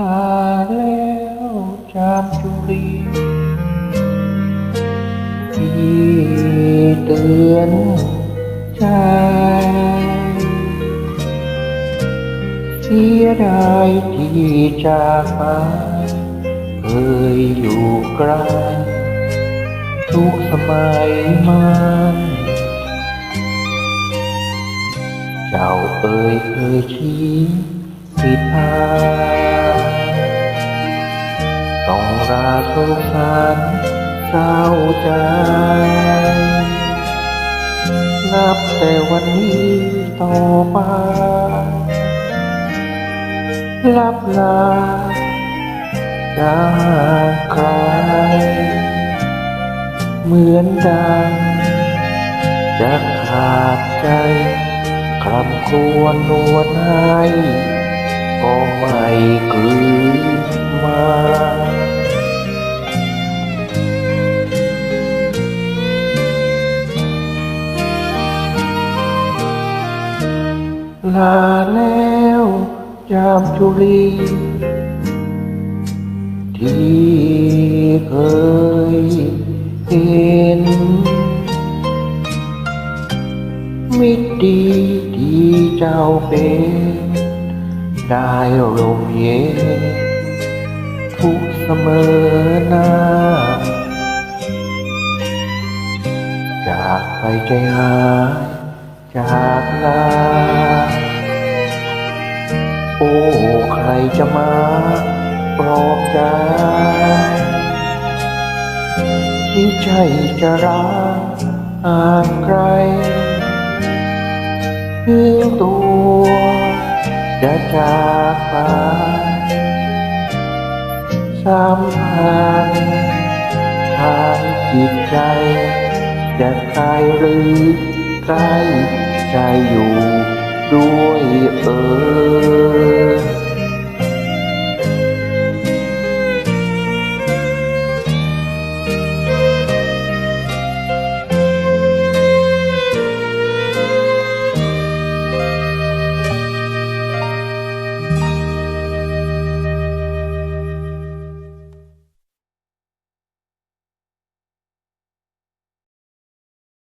ลาแล้วจามจุรีที่เตือนใจเสียดายที่จากไปเคยอยู่ใกล้ทุกสมัยมันเจ้าเอ่ยเคยชี้ผิดพลาด ต้องราสงสารเศร้าใจ นับแต่วันนี้ต่อไปลับลาจากใคร เหมือนดังจะขาดใจคลำครวญนวลให้ก็ไม่ ลาแล้วยามจุลีที่เคยเห็นมิตรดีที่เจ้าเป็นได้ลมเย็นทุกเสมอหน้า จากไปใจหาย จากลา โอ้ ใครจะมาปลอบใจที่ใจจะรักห่างไกลเพียงตัวจะจากไปสัมพันธ์ทางจิตใจจะไกลหรือ ใครใจอยู่ด้วยเออ